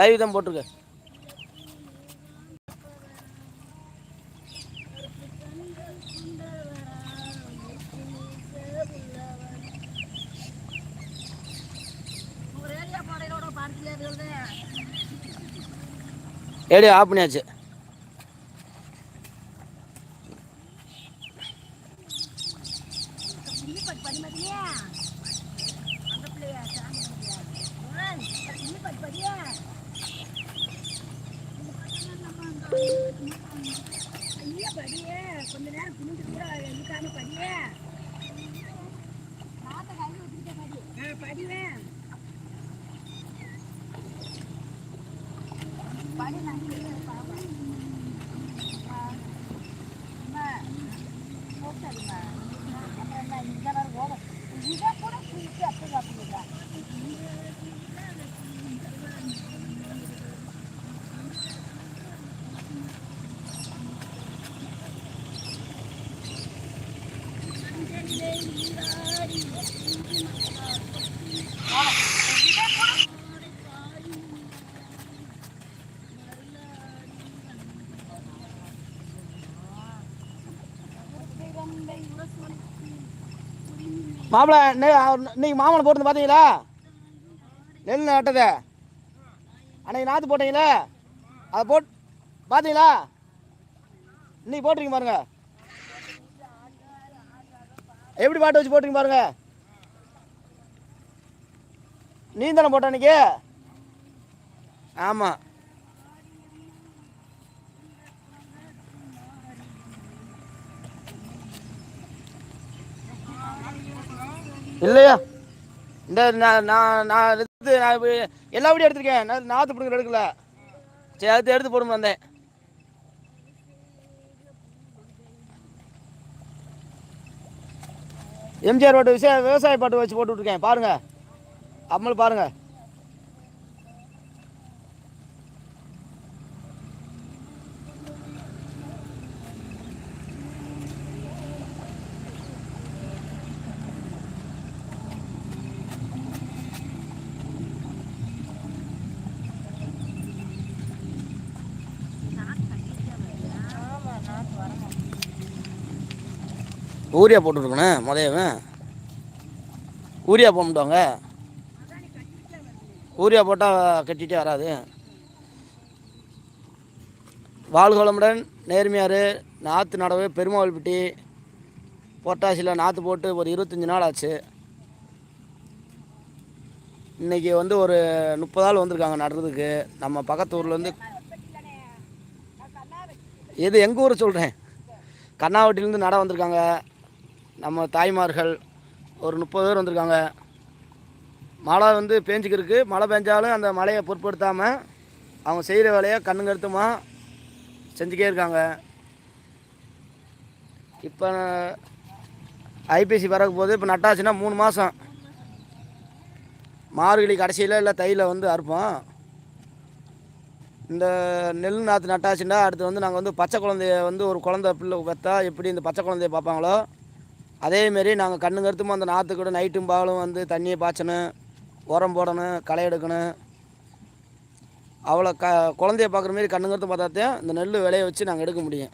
Live தான் போட்டிருக்கு radio of பண்ணியாச்சு. கொஞ்ச எழுக்காம படியே படிவேன் படி நான் மாப்பிள இன்னைக்கு மாமலை போட்டு பார்த்தீங்களா நெல் நட்டது. அன்னைக்கு நாற்று போட்டீங்களே? அதை போட் பார்த்தீங்களா இன்னைக்கு போட்டிருக்கீங்க பாருங்க. எப்படி பாட்டு வச்சு போட்டிருக்கீங்க பாருங்க. நீ தானே போட்ட அன்னைக்கு? ஆமாம் இல்லையா? இந்த நான் நான் நான் எடுத்து நான் எல்லா வீடியோ எடுத்திருக்கேன். நான் நாற்று பிடிக்கிற எடுக்கல. சரி அடுத்து எடுத்து போடும் வந்தேன். எம்ஜிஆர் பாட்டு விஷய விவசாய பாட்டு வச்சு போட்டு பாருங்கள் அம்மல் பாருங்கள் ஊரியா போட்டுருக்கணும் முதயவன் ஊரியா போட்டுவாங்க ஊரியா போட்டால் கட்டிகிட்டே வராது. வாழ்கோளமுடன் நேர்மையார் நாற்று நடவு பெருமாள்பட்டி பொட்டாசியில் நாற்று போட்டு ஒரு இருபத்தஞ்சி நாள் ஆச்சு. இன்றைக்கி வந்து ஒரு முப்பது ஆள் வந்திருக்காங்க நடுறதுக்கு. நம்ம பக்கத்து ஊர்லேருந்து எது எங்கள் ஊர் சொல்கிறேன் கண்ணாவட்டிலேருந்து நட வந்திருக்காங்க. நம்ம தாய்மார்கள் ஒரு முப்பது பேர் வந்திருக்காங்க. மழை வந்து பேஞ்சிக்கிருக்கு. மழை பெஞ்சாலும் அந்த மழையை பொருட்படுத்தாமல் அவங்க செய்கிற வேலையை கண்ணுங்கருத்துமா செஞ்சுக்கே இருக்காங்க. இப்போ ஐபிசி பறக்க போது இப்போ நட்டாச்சுன்னா மூணு மாதம் மார்கழி கடைசியில் இல்லை தையில் வந்து அறுப்போம். இந்த நெல் நாற்று நட்டாச்சுன்னா அடுத்து வந்து நாங்கள் வந்து பச்சை குழந்தைய வந்து ஒரு குழந்தை பிள்ளை பெற்றா எப்படி இந்த பச்சை குழந்தைய பார்ப்பாங்களோ அதேமாரி நாங்கள் கண்ணு கருத்துமா அந்த நாற்று கூட நைட்டும் பகலும் வந்து தண்ணியை பாய்ச்சணும் உரம் போடணும் களை எடுக்கணும். அவ்வளோ க குழந்தைய பார்க்குற மாரி கண்ணுங்கிறது கருத்து பார்த்தாத்தையும் இந்த நெல் விளைய வச்சு நாங்கள் எடுக்க முடியும்.